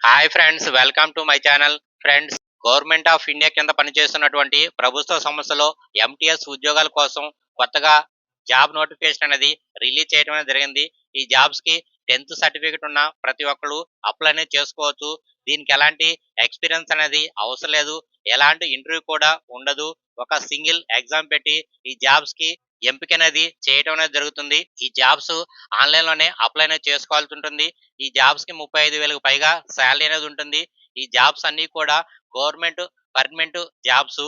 Hi friends welcome to my channel friends government of India కింద పనిచేస్తున్నటువంటి ప్రభుత్వ సంస్థలో ఎంటీఎస్ ఉద్యోగాల కోసం కొత్తగా జాబ్ నోటిఫికేషన్ అనేది రిలీజ్ చేయడం అనేది జరిగింది. ఈ జాబ్స్కి టెన్త్ సర్టిఫికేట్ ఉన్న ప్రతి ఒక్కరు అప్లై అనేది చేసుకోవచ్చు. దీనికి ఎలాంటి ఎక్స్పీరియన్స్ అనేది అవసరం లేదు. ఎలాంటి ఇంటర్వ్యూ కూడా ఉండదు. ఒక సింగిల్ ఎగ్జామ్ పెట్టి ఈ జాబ్స్కి ఎంపిక అనేది చేయటం అనేది జరుగుతుంది. ఈ జాబ్స్ ఆన్లైన్లోనే అప్లై అనేది చేసుకోవాల్సి ఉంటుంది. ఈ జాబ్స్కి ముప్పై ఐదు వేలకు పైగా శాలరీ అనేది ఉంటుంది. ఈ జాబ్స్ అన్ని కూడా గవర్నమెంట్ పర్మనెంట్ జాబ్స్.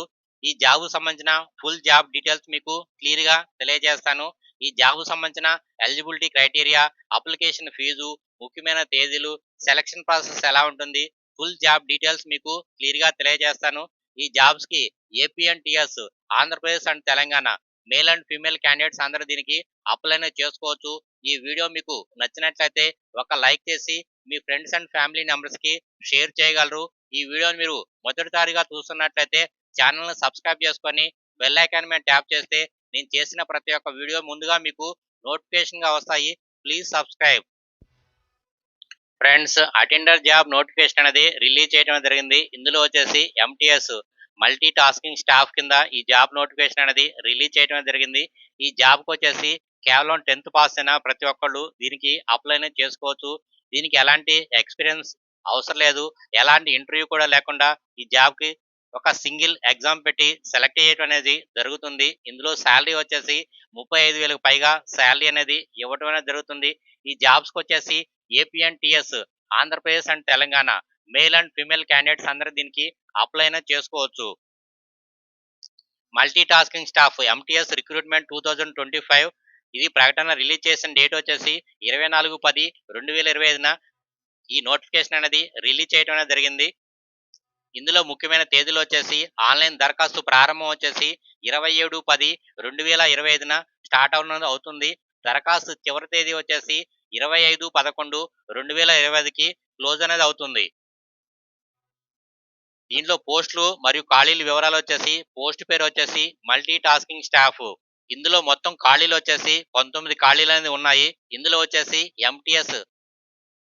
ఈ జాబ్ సంబంధించిన ఫుల్ జాబ్ డీటెయిల్స్ మీకు క్లియర్గా తెలియజేస్తాను. ఈ జాబ్ సంబంధించిన ఎలిజిబిలిటీ క్రైటీరియా అప్లికేషన్ ఫీజు ముఖ్యమైన తేదీలు సెలక్షన్ ప్రాసెస్ ఎలా ఉంటుంది ఫుల్ జాబ్ డీటెయిల్స్ మీకు క్లియర్గా తెలియజేస్తాను. ఈ జాబ్స్కి A P N T S Andhra Pradesh and Telangana male and female candidates అందరూ దీనికి అప్లై చేసుకోవచ్చు. ఈ వీడియో మీకు నచ్చినట్లయితే ఒక లైక్ చేసి మీ ఫ్రెండ్స్ అండ్ ఫ్యామిలీ మెంబర్స్కి షేర్ చేయగలరు. ఈ వీడియోని మీరు మొదటిసారిగా చూస్తున్నట్లయితే ఛానల్ని సబ్స్క్రైబ్ చేసుకొని బెల్ ఐకాన్ మీద ట్యాప్ చేస్తే నేను చేసిన ప్రతి ఒక్క వీడియో ముందుగా మీకు నోటిఫికేషన్గా వస్తాయి. Please subscribe friends attender job notification అనేది రిలీజ్ చేయడం జరిగింది. ఇందులో వచ్చేసి ఎంటీఎస్ మల్టీ టాస్కింగ్ స్టాఫ్ కింద ఈ జాబ్ నోటిఫికేషన్ అనేది రిలీజ్ చేయడం జరిగింది. ఈ జాబ్కి వచ్చేసి కేవలం టెన్త్ పాస్ అయిన ప్రతి ఒక్కళ్ళు దీనికి అప్లై చేసుకోవచ్చు. దీనికి ఎలాంటి ఎక్స్పీరియన్స్ అవసరం లేదు. ఎలాంటి ఇంటర్వ్యూ కూడా లేకుండా ఈ జాబ్కి ఒక సింగిల్ ఎగ్జామ్ పెట్టి సెలెక్ట్ చేయడం అనేది జరుగుతుంది. ఇందులో శాలరీ వచ్చేసి ముప్పై ఐదు వేలకు పైగా శాలరీ అనేది ఇవ్వడం అనేది జరుగుతుంది. ఈ జాబ్స్కి వచ్చేసి A P N T S Andhra Pradesh and Telangana male and female candidates అందరూ దీనికి అప్లై చేసుకోవచ్చు. Multi tasking staff M T S recruitment two thousand twenty five ఇది ప్రకటన రిలీజ్ చేసిన డేట్ వచ్చేసి ఇరవై నాలుగు పది రెండు వేల ఇరవై ఐదున ఈ నోటిఫికేషన్ అనేది రిలీజ్ చేయడం అనేది జరిగింది. ఇందులో ముఖ్యమైన తేదీలు వచ్చేసి ఆన్లైన్ దరఖాస్తు ప్రారంభం వచ్చేసి ఇరవై ఏడు పది రెండు వేల ఇరవై ఐదున స్టార్ట్ అవుతున్నది అవుతుంది. దరఖాస్తు చివరి తేదీ వచ్చేసి ఇరవై ఐదు పదకొండు రెండు వేల ఇరవై ఐదుకి క్లోజ్ అనేది అవుతుంది. దీనిలో పోస్టులు మరియు ఖాళీల వివరాలు వచ్చేసి పోస్ట్ పేరు వచ్చేసి మల్టీ టాస్కింగ్ స్టాఫ్ ఇందులో మొత్తం ఖాళీలు వచ్చేసి పంతొమ్మిది ఖాళీలు అనేది ఉన్నాయి. ఇందులో వచ్చేసి ఎంటీఎస్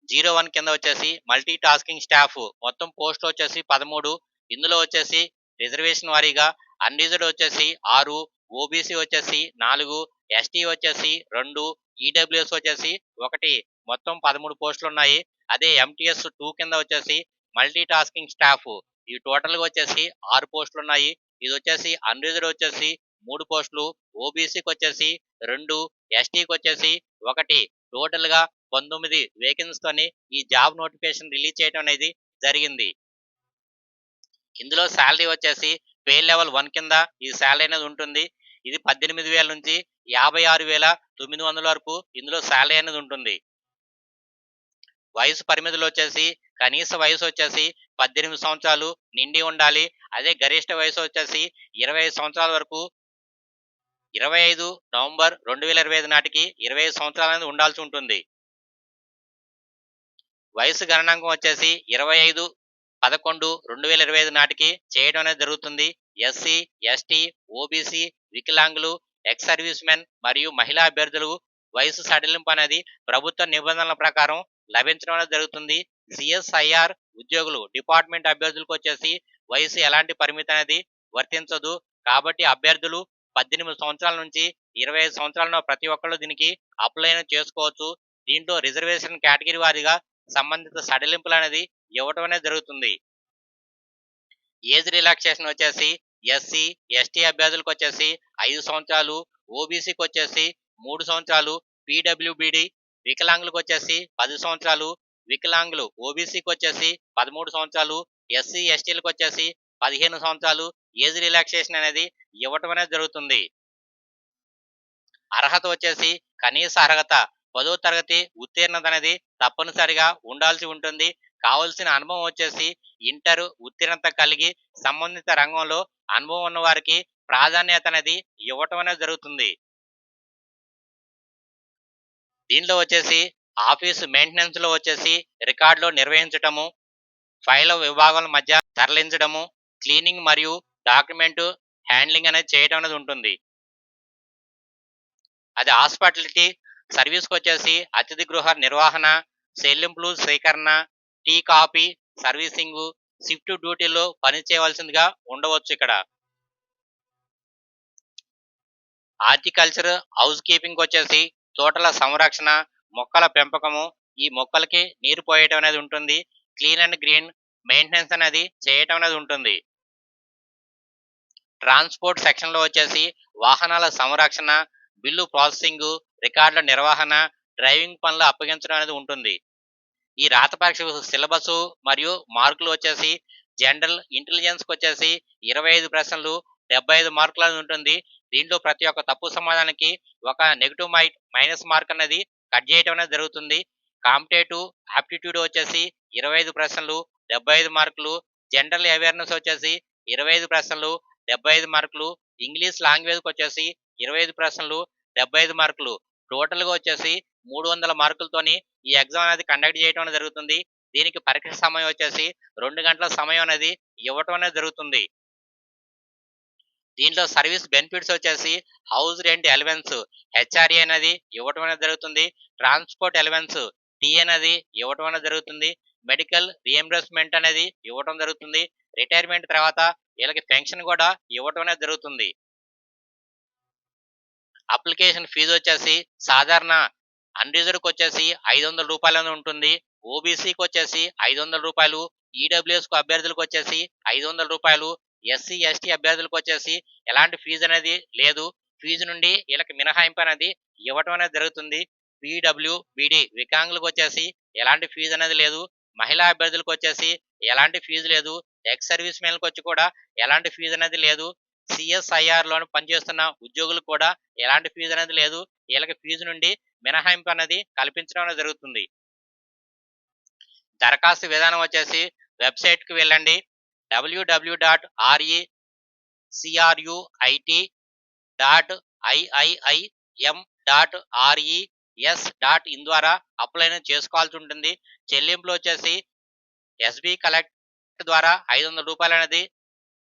జీరో వన్ కింద వచ్చేసి మల్టీ టాస్కింగ్ స్టాఫ్ మొత్తం పోస్టులు వచ్చేసి పదమూడు. ఇందులో వచ్చేసి రిజర్వేషన్ వారీగా అన్రిజర్వ్డ్ వచ్చేసి ఆరు. ఓబీసీ వచ్చేసి నాలుగు. ఎస్టీ వచ్చేసి రెండు. ఈడబ్ల్యూఎస్ వచ్చేసి ఒకటి. మొత్తం పదమూడు పోస్టులు ఉన్నాయి. అదే ఎంటీఎస్ టూ కింద వచ్చేసి మల్టీ టాస్కింగ్ స్టాఫ్ ఈ టోటల్గా వచ్చేసి ఆరు పోస్టులు ఉన్నాయి ఇది వచ్చేసి అన్రిజర్వ్ వచ్చేసి మూడు పోస్టులు ఓబీసీకి వచ్చేసి రెండు ఎస్టీకి వచ్చేసి ఒకటి. టోటల్గా పంతొమ్మిది వేకెన్సీతోని ఈ జాబ్ నోటిఫికేషన్ రిలీజ్ చేయడం అనేది జరిగింది. ఇందులో శాలరీ వచ్చేసి పే లెవెల్ వన్ కింద ఈ శాలరీ అనేది ఉంటుంది. ఇది పద్దెనిమిది వేల నుంచి యాభై ఆరు వేల తొమ్మిది వందల వరకు ఇందులో శాలరీ అనేది ఉంటుంది. వయసు పరిమితులు వచ్చేసి కనీస వయసు వచ్చేసి పద్దెనిమిది సంవత్సరాలు నిండి ఉండాలి. అదే గరిష్ట వయసు వచ్చేసి ఇరవై సంవత్సరాల వరకు ఇరవై ఐదు నవంబర్ రెండు వేల ఇరవై ఐదు నాటికి ఇరవై ఐదు సంవత్సరాల అనేది ఉండాల్సి ఉంటుంది. వయసు గణనాంకం వచ్చేసి ఇరవై ఐదు పదకొండు రెండు వేల ఇరవై ఐదు నాటికి చేయడం అనేది జరుగుతుంది. ఎస్సీ ఎస్టీ ఓబీసీ వికలాంగులు ఎక్స్ సర్వీస్ మెన్ మరియు మహిళా అభ్యర్థులు వయసు సడలింపు అనేది ప్రభుత్వ నిబంధనల ప్రకారం లభించడం అనేది జరుగుతుంది. సిఎస్ఐఆర్ ఉద్యోగులు డిపార్ట్మెంట్ అభ్యర్థులకు వచ్చేసి వయసు ఎలాంటి పరిమితి అనేది వర్తించదు. కాబట్టి అభ్యర్థులు పద్దెనిమిది సంవత్సరాల నుంచి ఇరవై ఐదు సంవత్సరాలను ప్రతి ఒక్కళ్ళు దీనికి అప్లై చేసుకోవచ్చు. దీంట్లో రిజర్వేషన్ కేటగిరీ వారీగా సంబంధిత సడలింపులు అనేది ఇవ్వటం అనేది జరుగుతుంది. ఏజ్ రిలాక్సేషన్ వచ్చేసి ఎస్సీ ఎస్టీ అభ్యర్థులకు వచ్చేసి ఐదు సంవత్సరాలు ఓబీసీకి వచ్చేసి మూడు సంవత్సరాలు పీడబ్ల్యూబిడి వికలాంగులకు వచ్చేసి పది సంవత్సరాలు వికలాంగులు ఓబీసీకి వచ్చేసి పదమూడు సంవత్సరాలు ఎస్సీ ఎస్టీలకు వచ్చేసి పదిహేను సంవత్సరాలు ఏజ్ రిలాక్సేషన్ అనేది ఇవ్వటం అనేది జరుగుతుంది. అర్హత వచ్చేసి కనీస అర్హత పదో తరగతి ఉత్తీర్ణత అనేది తప్పనిసరిగా ఉండాల్సి ఉంటుంది. కావలసిన అనుభవం వచ్చేసి ఇంటర్ ఉత్తీర్ణత కలిగి సంబంధిత రంగంలో అనుభవం ఉన్న వారికి ప్రాధాన్యత అనేది ఇవ్వటం అనేది జరుగుతుంది. దీనిలో వచ్చేసి ఆఫీస్ మెయింటెనెన్స్లో వచ్చేసి రికార్డులు నిర్వహించటము ఫైల్ విభాగాల మధ్య తరలించడము క్లీనింగ్ మరియు డాక్యుమెంట్ హ్యాండ్లింగ్ అనేది చేయడం అనేది ఉంటుంది. అది హాస్పిటాలిటీ సర్వీస్కి వచ్చేసి అతిథి గృహ నిర్వహణ చెల్లింపులు సేకరణ టీ కాఫీ సర్వీసింగ్ షిఫ్ట్ డ్యూటీలో పని చేయవలసిందిగా ఉండవచ్చు ఇక్కడ. హార్టికల్చర్ హౌస్ కీపింగ్ వచ్చేసి తోటల సంరక్షణ మొక్కల పెంపకము ఈ మొక్కలకి నీరు పోయటం అనేది ఉంటుంది. క్లీన్ అండ్ గ్రీన్ మెయింటెనెన్స్ అనేది చేయటం అనేది ఉంటుంది. ట్రాన్స్పోర్ట్ సెక్షన్లో వచ్చేసి వాహనాల సంరక్షణ బిల్లు ప్రాసెసింగ్ రికార్డుల నిర్వహణ డ్రైవింగ్ పనులు అప్పగించడం అనేది ఉంటుంది. ఈ రాత పరీక్ష సిలబస్ మరియు మార్కులు వచ్చేసి జనరల్ ఇంటెలిజెన్స్కి వచ్చేసి ఇరవై ఐదు ప్రశ్నలు డెబ్బై ఐదు మార్కులు అనేది ఉంటుంది. దీంట్లో ప్రతి ఒక్క తప్పు సమాధానానికి ఒక నెగిటివ్ మై మైనస్ మార్క్ అనేది కట్ చేయటం అనేది జరుగుతుంది. కాంపిటేటివ్ ఆప్టిట్యూడ్ వచ్చేసి ఇరవై ఐదు ప్రశ్నలు డెబ్బై ఐదు మార్కులు. జనరల్ అవేర్నెస్ వచ్చేసి ఇరవై ఐదు ప్రశ్నలు డెబ్బై ఐదు మార్కులు. ఇంగ్లీష్ లాంగ్వేజ్కి వచ్చేసి ఇరవై ఐదు ప్రశ్నలు డెబ్బై ఐదు మార్కులు. టోటల్గా వచ్చేసి మూడు వందల మార్కులతోని ఈ ఎగ్జామ్ అనేది కండక్ట్ చేయడం అనేది జరుగుతుంది. దీనికి పరీక్ష సమయం వచ్చేసి రెండు గంటల సమయం అనేది ఇవ్వటం అనేది జరుగుతుంది. దీంట్లో సర్వీస్ బెనిఫిట్స్ వచ్చేసి హౌస్ రెంట్ ఎలవెన్స్ హెచ్ఆర్ఏ అనేది ఇవ్వటం అనేది జరుగుతుంది ట్రాన్స్పోర్ట్ ఎలవెన్స్ టీ అనేది ఇవ్వటం అనేది జరుగుతుంది మెడికల్ రియంబర్స్మెంట్ అనేది ఇవ్వటం జరుగుతుంది రిటైర్మెంట్ తర్వాత వీళ్ళకి పెన్షన్ కూడా ఇవ్వటం అనేది జరుగుతుంది. అప్లికేషన్ ఫీజు వచ్చేసి సాధారణ అన్రిజర్వ్కి వచ్చేసి ఐదు వందల రూపాయలు ఉంటుంది ఓబీసీకి వచ్చేసి ఐదు వందల రూపాయలు ఈడబ్ల్యూఎస్కు అభ్యర్థులకు వచ్చేసి ఐదు వందల రూపాయలు ఎస్సీ ఎస్టీ అభ్యర్థులకు వచ్చేసి ఎలాంటి ఫీజు అనేది లేదు. ఫీజు నుండి వీళ్ళకి మినహాయింపు అనేది ఇవ్వటం అనేది జరుగుతుంది. పీడబ్ల్యూ బీడీ వికలాంగులకు వచ్చేసి ఎలాంటి ఫీజు అనేది లేదు. మహిళా అభ్యర్థులకు వచ్చేసి ఎలాంటి ఫీజు లేదు. ఎక్స్ సర్వీస్ మెన్లకు వచ్చి కూడా ఎలాంటి ఫీజు అనేది లేదు. సిఎస్ఐఆర్ పనిచేస్తున్న ఉద్యోగులకు కూడా ఎలాంటి ఫీజు అనేది లేదు. వీళ్ళకి ఫీజు నుండి మినహాయింపు అనేది కల్పించడం అనేది జరుగుతుంది. దరఖాస్తు విధానం వచ్చేసి వెబ్సైట్కి వెళ్ళండి. WWW dot RE CRUIT dot IIIM dot RES dot in ద్వారా అప్లై అనేది చేసుకోవాల్సి ఉంటుంది. చెల్లింపులు వచ్చేసి ఎస్బి కలెక్ట్ ద్వారా ఐదు వందల రూపాయలు అనేది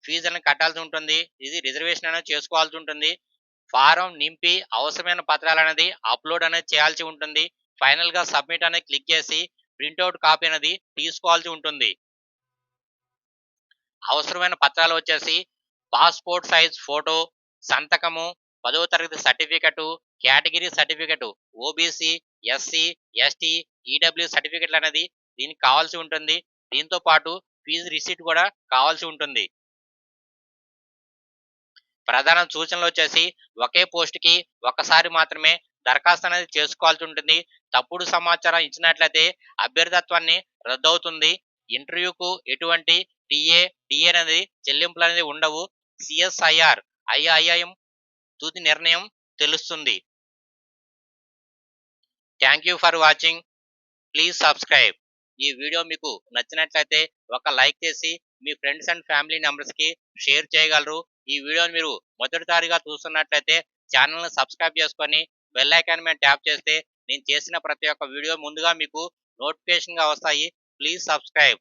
ఫీజు అనేది కట్టాల్సి ఉంటుంది. ఇది రిజర్వేషన్ అనేది చేసుకోవాల్సి ఉంటుంది. ఫారం నింపి అవసరమైన పత్రాలు అనేది అప్లోడ్ అనేది చేయాల్సి ఉంటుంది. ఫైనల్గా సబ్మిట్ అనేది క్లిక్ చేసి ప్రింట్అవుట్ కాపీ అనేది తీసుకోవాల్సి ఉంటుంది. అవసరమైన పత్రాలు వచ్చేసి పాస్పోర్ట్ సైజ్ ఫోటో సంతకము పదవ తరగతి certificate category certificate OBC SC ST EW సర్టిఫికెట్లు అనేది దీనికి కావాల్సి ఉంటుంది. దీంతో పాటు ఫీజు రిసీట్ కూడా కావాల్సి ఉంటుంది. ప్రధాన సూచనలు వచ్చేసి ఒకే పోస్టుకి ఒకసారి మాత్రమే దరఖాస్తు అనేది చేసుకోవాల్సి ఉంటుంది. తప్పుడు సమాచారం ఇచ్చినట్లయితే అభ్యర్థత్వాన్ని రద్దవుతుంది ఇంటర్వ్యూకు ఎటువంటి డిఏ డిఏ అనేది చెల్లింపులు అనేది ఉండవు. సిఎస్ఐఆర్ ఐఐఎం తుది నిర్ణయం తెలుస్తుంది. Thank you for watching please subscribe ఈ వీడియో మీకు నచ్చినట్లయితే ఒక లైక్ చేసి మీ ఫ్రెండ్స్ అండ్ ఫ్యామిలీ మెంబర్స్కి షేర్ చేయగలరు. ఈ వీడియోని మీరు మొదటిసారిగా చూస్తున్నట్లయితే ఛానల్ని సబ్స్క్రైబ్ చేసుకొని బెల్ ఐకాన్ మీద ట్యాప్ చేస్తే నేను చేసిన ప్రతి ఒక్క వీడియో ముందుగా మీకు నోటిఫికేషన్గా వస్తాయి. Please subscribe